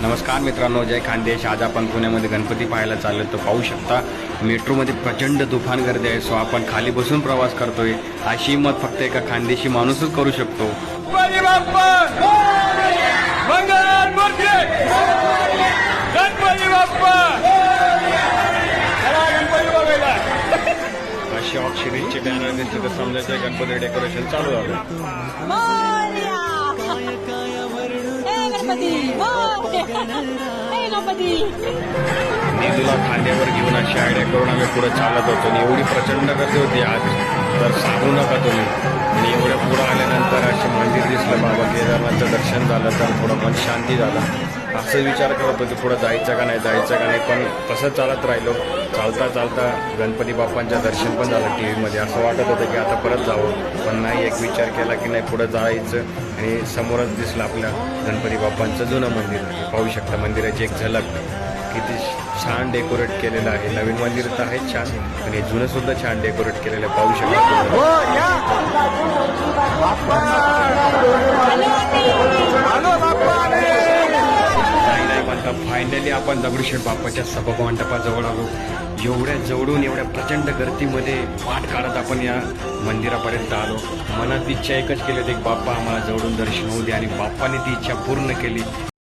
नमस्कार मित्रांनो जय खानदेश आज आपण पुण्यामध्ये गणपती पाहायला चाललो तर पाहू शकता. मेट्रोमध्ये प्रचंड तुफान गर्दी आहे सो आपण खाली बसून प्रवास करतोय. अशी हिंमत फक्त एका खानदेशी माणूसच करू शकतो. गणपती बाप्पा! मंगळात मूर्ती गणपती बाप्पा! चला गणपती बघायला. अशी ऑक्सिजनचे बॅनर दिसले तर समजायचं गणपती डेकोरेशन चालू झालं मोरया हे गणपती मोरया हे गणपती तुला खांद्यावर घेऊन अशी आयडिया करून आम्ही पुढे चालत होतो. आणि एवढी प्रचंड गर्दी होती आज. तर सांगू नका तुम्ही. आणि एवढ्या पुढं आल्यानंतर असे मंदिर दिसलं बाबा केदारनाथचं दर्शन झालं तर थोडं मन शांती झालं. असं विचार करत होते पुढं जायचं का नाही जायचं का नाही. पण तसं चालत राहिलो. चालता चालता गणपती बाप्पांचं दर्शन पण झालं टी व्हीमध्ये असं वाटत होतं की आता परत जावं. पण नाही एक विचार केला की नाही पुढं जायचं. आणि समोरच दिसलं आपल्या गणपती बाप्पांचं जुनं मंदिर. पाहू शकता मंदिराची एक झलक. किती छान डेकोरेट केलेलं आहे. नवीन मंदिर तर आहे छान. पण हे जुनं सुद्धा छान डेकोरेट केलेलं आहे. पाहू शकता म्हणता फायनली आपण दगडूशेठ बाप्पाच्या सभामंडपाजवळ आलो. एवढ्या जवळून एवढ्या प्रचंड गर्दीमध्ये पाठ काढत आपण या मंदिरापर्यंत आलो. मनात इच्छा एकच केली होती बाप्पा आम्हाला जवळून दर्शन होऊ दे. आणि बाप्पाने ती इच्छा पूर्ण केली.